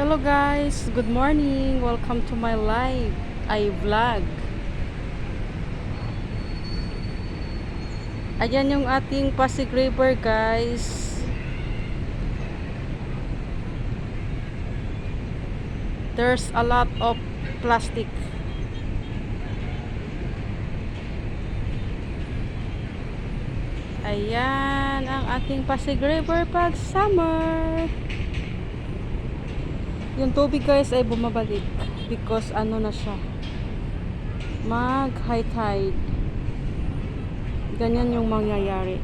Hello guys, good morning. Welcome to my live ay vlog. Ayan yung ating Pasig River guys. There's a lot of plastic. Ayan ang ating Pasig River pag summer. Yung tubig guys ay bumabalik because ano na siya. Mag high tide ganyan yung mangyayari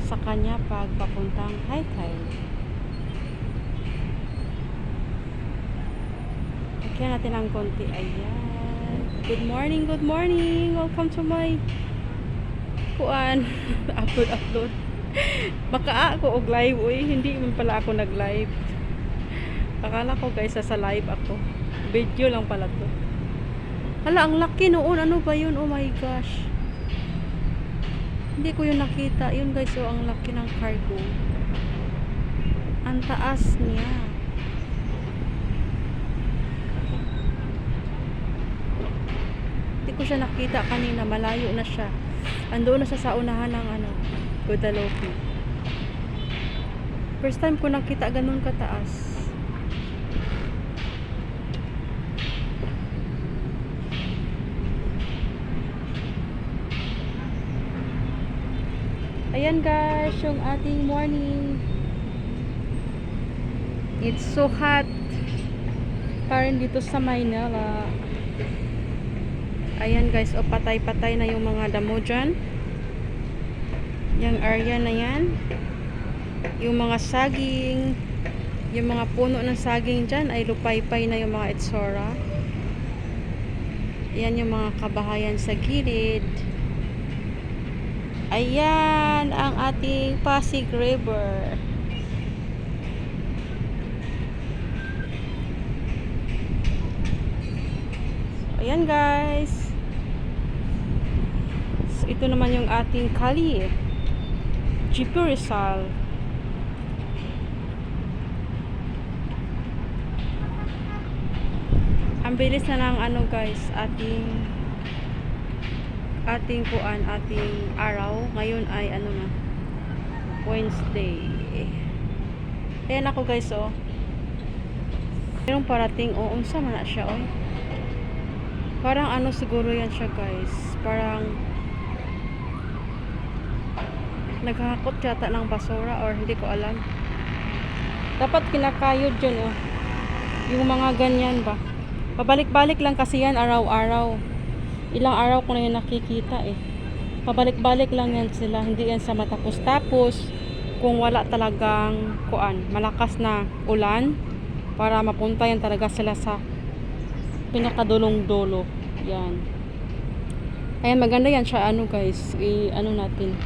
sa kanya pag papuntang high tide Lagyan natin ng konti. Ayan. Good morning good morning. Welcome to my kuan. Upload upload. Baka ako og live uy. Hindi man pala ako nag live Akala ko guys, sa live ako. Video lang pala to. Hala, ang laki noon. Ano ba yun? Oh my gosh. Hindi ko yun nakita. Yun guys, oh, ang laki ng cargo. Ang taas niya. Hindi ko siya nakita kanina. Malayo na siya. Andoon na siya sa unahan ng ano, Guadalupe. First time ko nakita ganun kataas. Ayan guys, yung ating morning. It's so hot. Parang dito sa Maynila. Ayan guys, o patay-patay na yung mga damo dyan. Yung area na yan. Yung mga saging. Yung mga puno ng saging dyan ay lupaypay na yung mga itsura. Ayan yung mga kabahayan sa gilid. Ayan ang ating Pasig River. Ayan guys. So, ito naman yung ating kali. Jeep Rizal. Ang bilis na ng ano guys, ating ating kuan, ating araw. Ngayon ay ano na, Wednesday. Ayan ako guys, oh. Merong parating, oh, unsa man na siya, oh. Parang ano siguro yan siya, guys. Parang naghahakot yata ng basura or hindi ko alam. Dapat kinakayod yun, oh. Yung mga ganyan ba. Pabalik-balik lang kasi yan araw-araw ilang araw ko na yun nakikita eh. Pabalik-balik lang yan sila, hindi yan sa matapos-tapos. Kung wala talagang kuan, malakas na ulan para mapunta yan talaga sila sa pinakadulong dulo. Yan. Ayan, maganda yan siya ano guys, i ano natin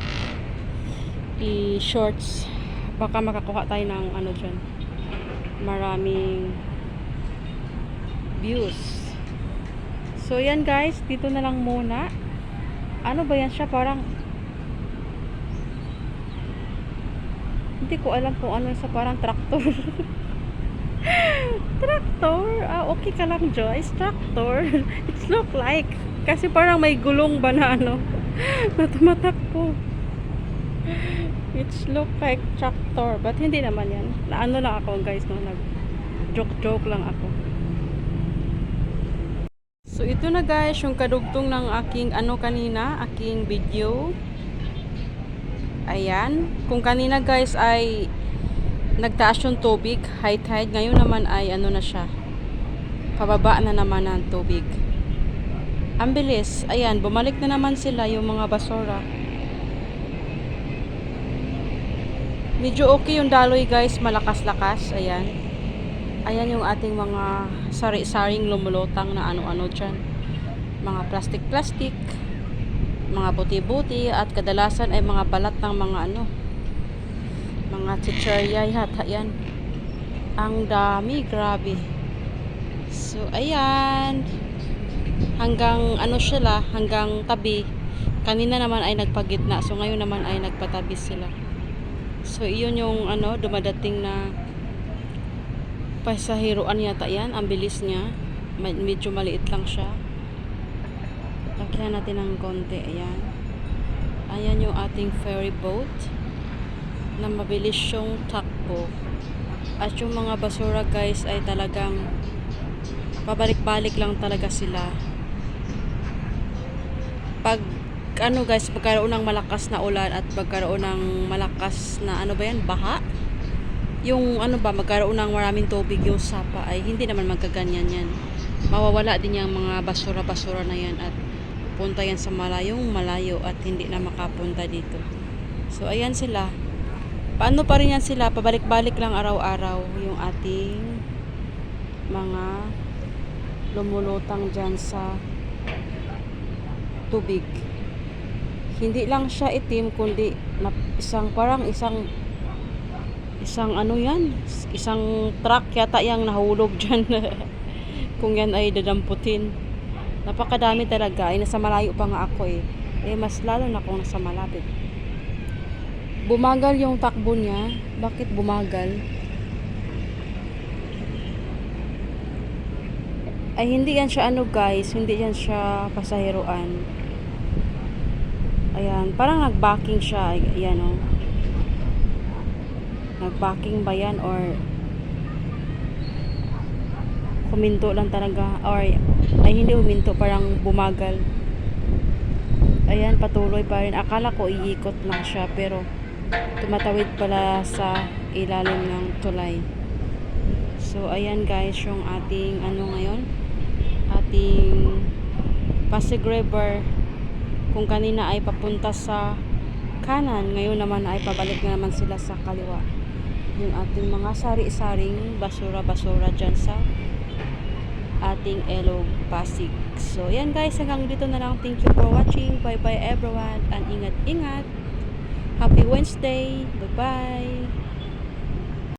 i shorts baka makakuha tayo ng ano dyan maraming views So, yan guys. Dito na lang muna. Ano ba yan siya? Parang hindi ko alam kung ano sa parang tractor. tractor? Ah, okay ka lang, Joyce. Tractor. It's look like. Kasi parang may gulong ba na ano na tumatakbo. It's look like tractor. But hindi naman yan. Na ano lang ako guys. No? Nag joke-joke lang ako. Ito na guys yung kadugtong ng aking ano kanina, aking video. Ayan, kung kanina guys ay nagtaas yung tubig, high tide, ngayon naman ay ano na siya. Pababa na naman ang tubig. Ang bilis, ayan, bumalik na naman sila yung mga basura. Medyo okay yung daloy guys, malakas-lakas, ayan. Ayan yung ating mga sari-saring lumulutang na ano-ano dyan. Mga plastic-plastic, mga buti-buti, at kadalasan ay mga balat ng mga ano, mga chicharyay hata yan. Ang dami, grabe. So, ayan. Hanggang ano sila, hanggang tabi. Kanina naman ay nagpagitna, so ngayon naman ay nagpatabi sila. So, iyon yung ano, dumadating na Pasahiruan yata yan. Ang bilis niya. Med- Medyo maliit lang siya. Lagyan natin ng konti. Ayan. Ayan yung ating ferry boat na mabilis yung takbo. At yung mga basura guys ay talagang pabalik-balik lang talaga sila. Pag ano guys, pagkaroon ng malakas na ulan at pagkaroon ng malakas na ano ba yan, baha? Yung ano ba, magkaroon ng maraming tubig yung sapa ay hindi naman magkaganyan yan. Mawawala din yung mga basura-basura na yan at pupunta yan sa malayong malayo at hindi na makapunta dito. So ayan sila. Paano pa rin yan sila? Pabalik-balik lang araw-araw yung ating mga lumulutang dyan sa tubig. Hindi lang siya itim kundi isang parang isang isang ano yan? Isang truck yata yung nahulog dyan. Kung yan ay dadamputin. Napakadami talaga. Ay nasa malayo pa nga ako eh. Eh mas lalo na kung nasa malapit. Bumagal yung takbo niya. Bakit bumagal? Ay hindi yan siya ano guys. Hindi yan siya pasaheroan. Ayan parang nagbacking siya. Ayan oh nagbacking ba yan or huminto lang talaga? Or ay hindi huminto parang bumagal. Ayan patuloy pa rin. Akala ko iikot lang siya pero tumatawid pala sa ilalim ng tulay. So ayan guys yung ating ano ngayon? Ating Pasig River kung kanina ay papunta sa kanan ngayon naman ay pabalik na naman sila sa kaliwa yung ating mga sari-saring basura-basura dyan sa ating Elog Pasig. So, yan guys, hanggang dito na lang. Thank you for watching. Bye-bye everyone. And ingat-ingat. Happy Wednesday. Bye-bye.